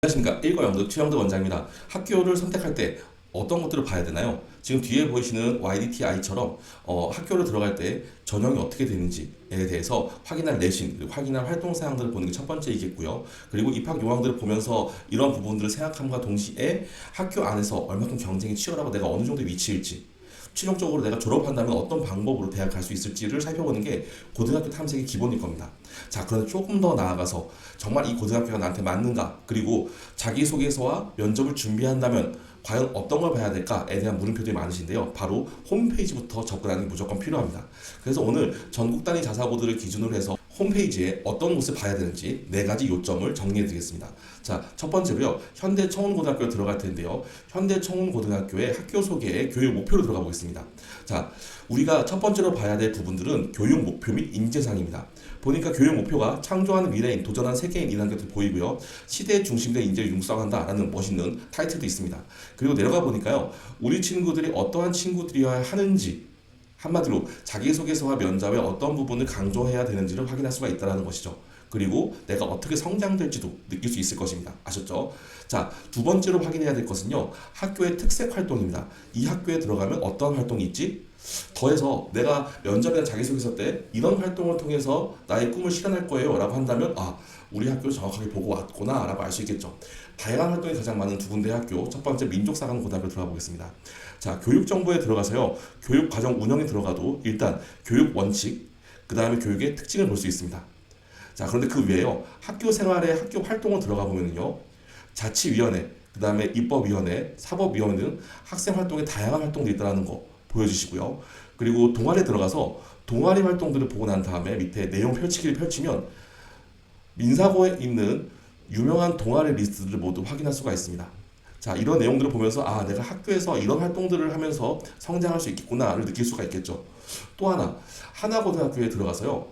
안녕하십니까 1과 영도 최영도 원장입니다. 학교를 선택할 때 어떤 것들을 봐야 되나요? 지금 뒤에 보이시는 YDTI처럼 어, 학교를 들어갈 때 전형이 어떻게 되는지에 대해서 확인할 내신, 확인할 활동 사항들을 보는 게 첫 번째이겠고요. 그리고 입학 요강들을 보면서 이런 부분들을 생각함과 동시에 학교 안에서 얼마큼 경쟁이 치열하고 내가 어느 정도 위치일지 최종적으로 내가 졸업한다면 어떤 방법으로 대학 갈 수 있을지를 살펴보는 게 고등학교 탐색의 기본일 겁니다. 자, 그런데 조금 더 나아가서 정말 이 고등학교가 나한테 맞는가? 그리고 자기소개서와 면접을 준비한다면 과연 어떤 걸 봐야 될까에 대한 물음표들이 많으신데요. 바로 홈페이지부터 접근하는 게 무조건 필요합니다. 그래서 오늘 전국 단위 자사고들을 기준으로 해서 홈페이지에 어떤 곳을 봐야 되는지 네 가지 요점을 정리해 드리겠습니다. 자, 첫 번째로요. 현대 청운고등학교에 들어갈 텐데요. 현대 청운고등학교의 학교 소개의 교육 목표로 들어가 보겠습니다. 자, 우리가 첫 번째로 봐야 될 부분들은 교육 목표 및 인재상입니다. 보니까 교육 목표가 창조하는 미래인, 도전한 세계인이라는 것도 보이고요. 시대의 중심된 인재를 융성한다라는 멋있는 타이틀도 있습니다. 그리고 내려가 보니까요. 우리 친구들이 어떠한 친구들이어야 하는지 한마디로 자기소개서와 면접에 어떤 부분을 강조해야 되는지를 확인할 수가 있다는 것이죠. 그리고 내가 어떻게 성장될지도 느낄 수 있을 것입니다. 아셨죠? 자, 두 번째로 확인해야 될 것은요. 학교의 특색 활동입니다. 이 학교에 들어가면 어떤 활동이 있지? 더해서 내가 면접이나 자기소개서 때 이런 활동을 통해서 나의 꿈을 실현할 거예요 라고 한다면 아 우리 학교를 정확하게 보고 왔구나 라고 알 수 있겠죠. 다양한 활동이 가장 많은 두 군데 학교 첫 번째 민족사관 고등학교 들어가 보겠습니다. 자 교육정보에 들어가서요. 교육과정 운영에 들어가도 일단 교육 원칙 그 다음에 교육의 특징을 볼 수 있습니다. 자 그런데 그 외에요. 학교 생활에 학교 활동을 들어가 보면요. 자치위원회 그 다음에 입법위원회 사법위원회 등 학생 활동에 다양한 활동들이 있다는 거 보여주시고요. 그리고 동아리에 들어가서 동아리 활동들을 보고 난 다음에 밑에 내용 펼치기를 펼치면 민사고에 있는 유명한 동아리 리스트들을 모두 확인할 수가 있습니다. 자, 이런 내용들을 보면서 아, 내가 학교에서 이런 활동들을 하면서 성장할 수 있겠구나를 느낄 수가 있겠죠. 또 하나, 하나고등학교에 들어가서요.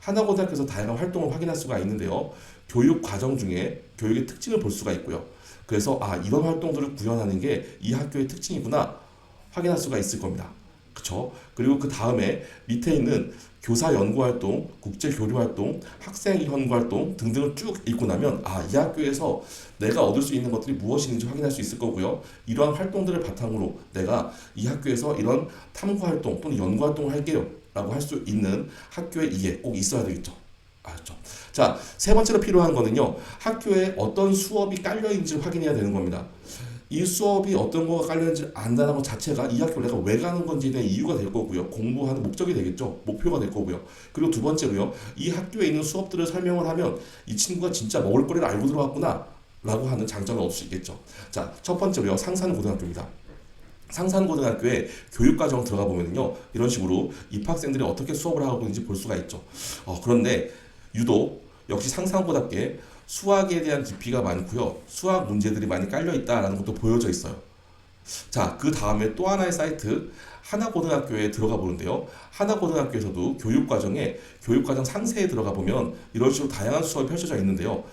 하나고등학교에서 다양한 활동을 확인할 수가 있는데요. 교육 과정 중에 교육의 특징을 볼 수가 있고요. 그래서 아, 이런 활동들을 구현하는 게 이 학교의 특징이구나 확인할 수가 있을 겁니다. 그쵸? 그리고 그 다음에 밑에 있는 교사 연구 활동, 국제 교류 활동, 학생 연구 활동 등등을 쭉 읽고 나면 아, 이 학교에서 내가 얻을 수 있는 것들이 무엇인지 확인할 수 있을 거고요. 이러한 활동들을 바탕으로 내가 이 학교에서 이런 탐구 활동 또는 연구 활동을 할게요. 라고 할 수 있는 학교에 이게 꼭 있어야 되겠죠. 알았죠? 자, 세 번째로 필요한 거는요. 학교에 어떤 수업이 깔려 있는지를 확인해야 되는 겁니다. 이 수업이 어떤 거가 깔려있는지 안다는 것 자체가 이 학교를 내가 왜 가는 건지에 대한 이유가 될 거고요. 공부하는 목적이 되겠죠. 목표가 될 거고요. 그리고 두 번째로요. 이 학교에 있는 수업들을 설명을 하면 이 친구가 진짜 먹을 거리를 알고 들어왔구나. 라고 하는 장점을 얻을 수 있겠죠. 자, 첫 번째로요. 상산고등학교입니다. 상산고등학교에 교육과정 들어가 보면요. 이런 식으로 입학생들이 어떻게 수업을 하고 있는지 볼 수가 있죠. 어, 그런데 유독 역시 상산고답게 수학에 대한 깊이가 많고요. 수학 문제들이 많이 깔려 있다라는 것도 보여져 있어요. 자, 그 다음에 또 하나의 사이트 하나고등학교에 들어가 보는데요. 하나고등학교에서도 교육과정에 교육과정 상세에 들어가 보면 이런 식으로 다양한 수업이 펼쳐져 있는데요.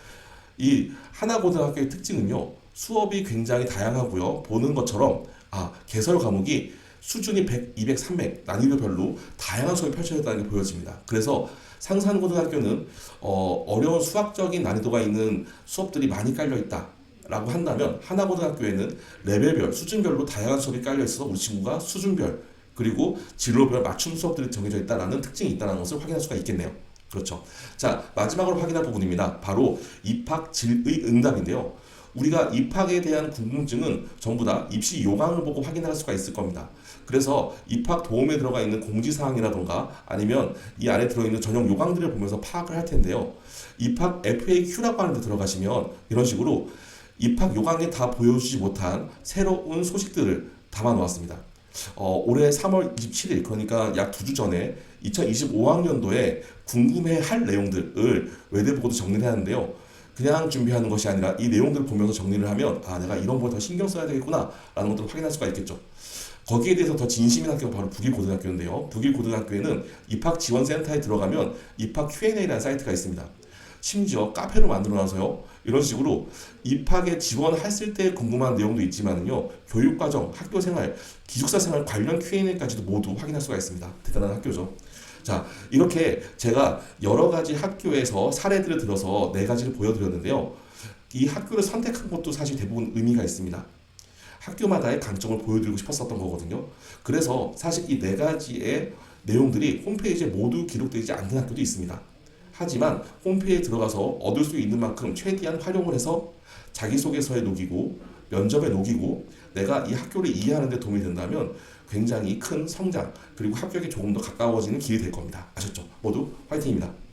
이 하나고등학교의 특징은요. 수업이 굉장히 다양하고요. 보는 것처럼 아, 개설 과목이 수준이 100, 200, 300 난이도별로 다양한 수업이 펼쳐져 있다는 게 보여집니다. 그래서 상산고등학교는 어, 어려운 수학적인 난이도가 있는 수업들이 많이 깔려 있다. 라고 한다면 하나고등학교에는 레벨별, 수준별로 다양한 수업이 깔려 있어서 우리 친구가 수준별 그리고 진로별 맞춤 수업들이 정해져 있다라는 특징이 있다는 것을 확인할 수가 있겠네요. 그렇죠. 자, 마지막으로 확인할 부분입니다. 바로 입학 질의 응답인데요. 우리가 입학에 대한 궁금증은 전부 다 입시 요강을 보고 확인할 수가 있을 겁니다. 그래서 입학 도움에 들어가 있는 공지사항이라던가 아니면 이 안에 들어있는 전용 요강들을 보면서 파악을 할 텐데요. 입학 FAQ라고 하는 데 들어가시면 이런 식으로 입학 요강에 다 보여주지 못한 새로운 소식들을 담아 놓았습니다. 어, 올해 3월 27일 그러니까 약 두 주 전에 2025학년도에 궁금해 할 내용들을 외대보고도 정리를 하는데요. 그냥 준비하는 것이 아니라 이 내용들을 보면서 정리를 하면 아 내가 이런 걸더 신경 써야 되겠구나 라는 것들을 확인할 수가 있겠죠. 거기에 대해서 더 진심인 학교가 바로 북일고등학교인데요. 북일고등학교에는 입학지원센터에 들어가면 입학 Q&A라는 사이트가 있습니다. 심지어 카페로 만들어놔서요. 이런 식으로 입학에 지원했을 때 궁금한 내용도 있지만요. 교육과정, 학교생활, 기숙사생활 관련 Q&A까지도 모두 확인할 수가 있습니다. 대단한 학교죠. 자, 이렇게 제가 여러 가지 학교에서 사례들을 들어서 네 가지를 보여드렸는데요. 이 학교를 선택한 것도 사실 대부분 의미가 있습니다. 학교마다의 강점을 보여드리고 싶었었던 거거든요. 그래서 사실 이 네 가지의 내용들이 홈페이지에 모두 기록되지 않는 학교도 있습니다. 하지만 홈페이지에 들어가서 얻을 수 있는 만큼 최대한 활용을 해서 자기소개서에 녹이고 면접에 녹이고 내가 이 학교를 이해하는 데 도움이 된다면 굉장히 큰 성장 그리고 합격에 조금 더 가까워지는 길이 될 겁니다. 아셨죠? 모두 화이팅입니다.